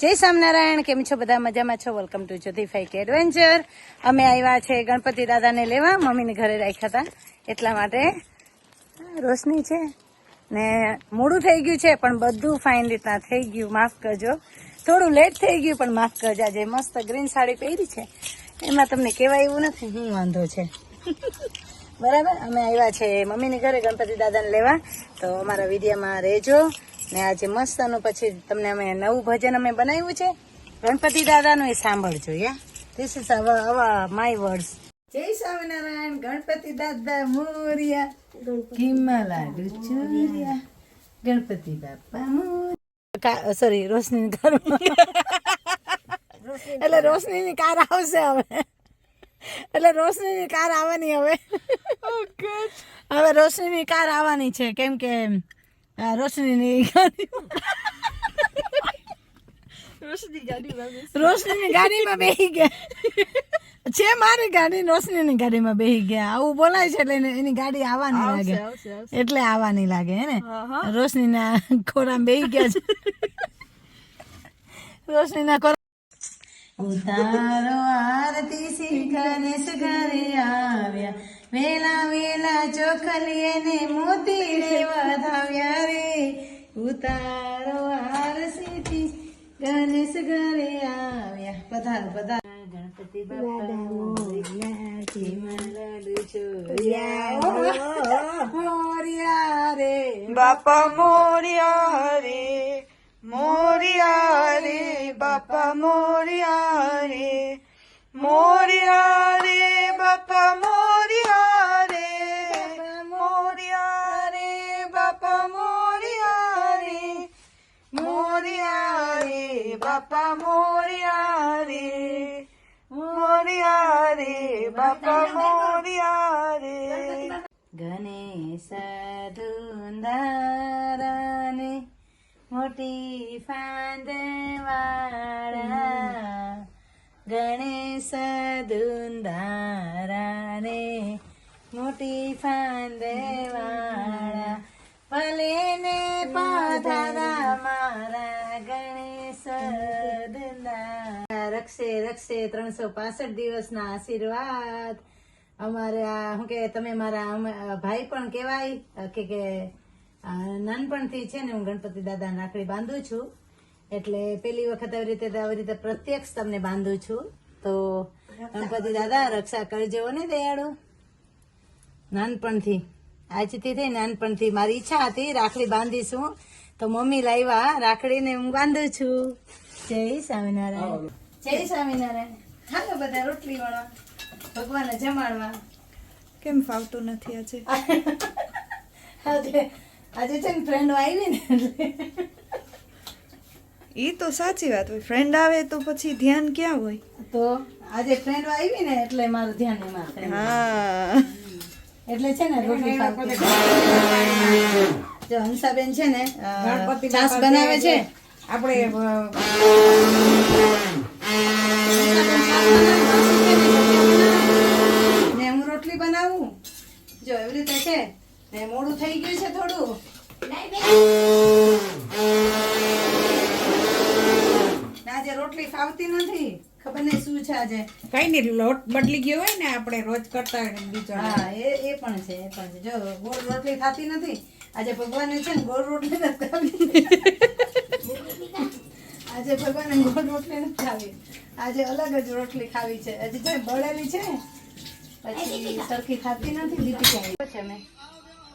જય સ્વામિનારાયણ, કેમ છો બધા? મજામાં છો? વેલકમ ટુ જ્યોતિફાઈ કે એડવેન્ચર અમે આવ્યા છે ગણપતિ દાદાને લેવા, મમ્મીને ઘરે રાખ્યા હતા. એટલા માટે રોશની છે ને મોડું થઈ ગયું છે, પણ બધું ફાઇન રીતના થઈ ગયું. માફ કરજો. થોડું લેટ થઈ ગયું, પણ માફ કરજો. આજે મસ્ત ગ્રીન સાડી પહેરી છે. એમાં તમને કહેવાય એવું નથી, હું વાંધો છે. બરાબર? અમે આવ્યા છે મમ્મીની ઘરે ગણપતિ દાદાને લેવા. તો અમારા વિડીયામાં રહેજો. ને આજે મસ્તનું પછી તમને અમે નવું ભજન અમે બનાવ્યું છે. ગણપતિ દાદાનું એ સાંભળજો યા this is our my words જય સ્વામિનારાયણ ગણપતિ દાદા મોરિયા કિમ્મા લાડુ ચોરિયા ગણપતિ બાપા મોરિયા. સોરી રોશની કાર એટલે રોશનીની કાર આવશે હવે. એટલે રોશનીની કાર આવવાની હવે. હવે રોશનીની કાર આવવાની છે. કેમ કે આ રોશનીની ગાડી રોશની ગાડીમાં બેસી ગયા છે મારી ગાડી રોશનીની ગાડીમાં બેસી ગયા આવું બોલાય છે એટલે એની ગાડી આવવાની લાગે એટલે આવવાની લાગે હે ને રોશનીના ખોરામાં બેસી ગયા છે રોશનીના ખોરા ઉતારો આરતી શ્રી ગણેશ ઘરે આવ્યા. વેલા વેલા ચોખલીએ ને મોતી ઉતારો આરતી ગણેશ ઘરે આવ્યા. પધારો પધારો. ગણપતિ બાપા મોરયા રે. બાપા મોરિયા રે મોરિયા રે બાપા મોરિયા રે મોરિયા બાપા મોરિયા રે મોરિયા રે બાપા મોરિયા રે ગણેશ ધુંધારાને મોટી ફાંદવાળા. ગણેશ ધુંધારાને મોટી ફાંદવાળા. ભલે ને પધારા મારા ગણેશ રક્ષે રક્ષે ત્રણસો પાસઠ દિવસના આશીર્વાદ. અમારે શું કે તમે મારા ભાઈ પણ કહેવાય, કે નાનપણથી છે ને હું ગણપતિ દાદા નાકડી બાંધું છું. એટલે પેલી વખત આવી રીતે આવી રીતે પ્રત્યક્ષ તમને બાંધું છું. તો ગણપતિ દાદા, રક્ષા કરજો ને દયાળુ. નાનપણથી. આજથી થઈ નાનપણથી. મારી ઈચ્છા હતી રાખડી બાંધીશું. તો મમ્મી લાવ્યા રાખડીને હું બાંધું છું. જય સ્વામિનારાયણ. જય સ્વામિનારાયણ. હાલો બધા રોટલી વળવા ભગવાનને જમાડવા. કેમ ફાવતું નથી આજે? આજે આજે છે ને ફ્રેન્ડો આવી ને એટલે. ઈ તો સાચી વાત હોય. ફ્રેન્ડ આવે તો પછી ધ્યાન ક્યાં હોય? તો આજે ફ્રેન્ડો આવી ને એટલે મારું ધ્યાન એમાં હા. એટલે છે ને રોટલી. જો હંસાબેન છે ને છાશ બનાવે છે. આપણે ને? હું રોટલી બનાવું? જો એવી રીતે છે ને મોડું થઈ ગયું છે થોડું. ને આજે રોટલી ફાવતી નથી. ખબર નહીં શું છે આજે. કઈ નહીં લોટ બદલી ગયો હોય ને આપણે રોજ કરતા હોય બીજો હા એ એ પણ છે એ પણ છે. જો ગોળ રોટલી ખાતી નથી આજે ભગવાને છે ને ગોળ રોટલી ખાવી. આજે ભગવાને ગોળ રોટલી નથી ખાવી. આજે અલગ જ રોટલી ખાવી છે. હજી જો બળેલી છે. પછી સરખી ખાતી નથી દીપિકા છે અમે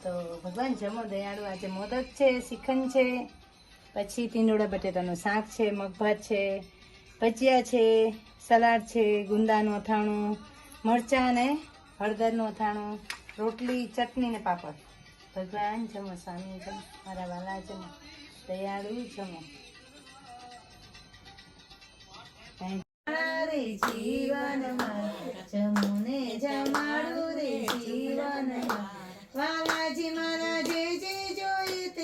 તો ભગવાન જમો દયાળુ, આજે મોદક છે શ્રીખંડ છે, પછી તીંડોળા બટેટાનું શાક છે, મગભાત છે, ભજીયા છે, સલાડ છે, ગુંદાનું અથાણું, મરચાં અને હળદરનું અથાણું, રોટલી, ચટણી ને પાપડ. ભગવાન જમો, સ્વામી જમો, મારા વાલા જમો, દયાળુ જમો.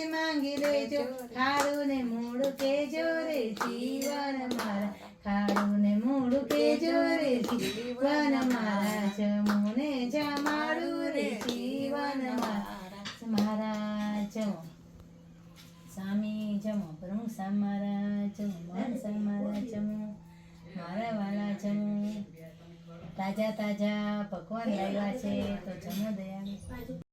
માંગી લેજો. ખાડું ને મૂળ કેજો રે જીવન મારા ખાડું ને મૂળ કેજો રે જીવન મારા જમુને જમાડું રે જીવન મારા મનસા મારા જમું. મનસા મારા તાજા તાજા પકવાન લાવ્યા છે તો જમો દયા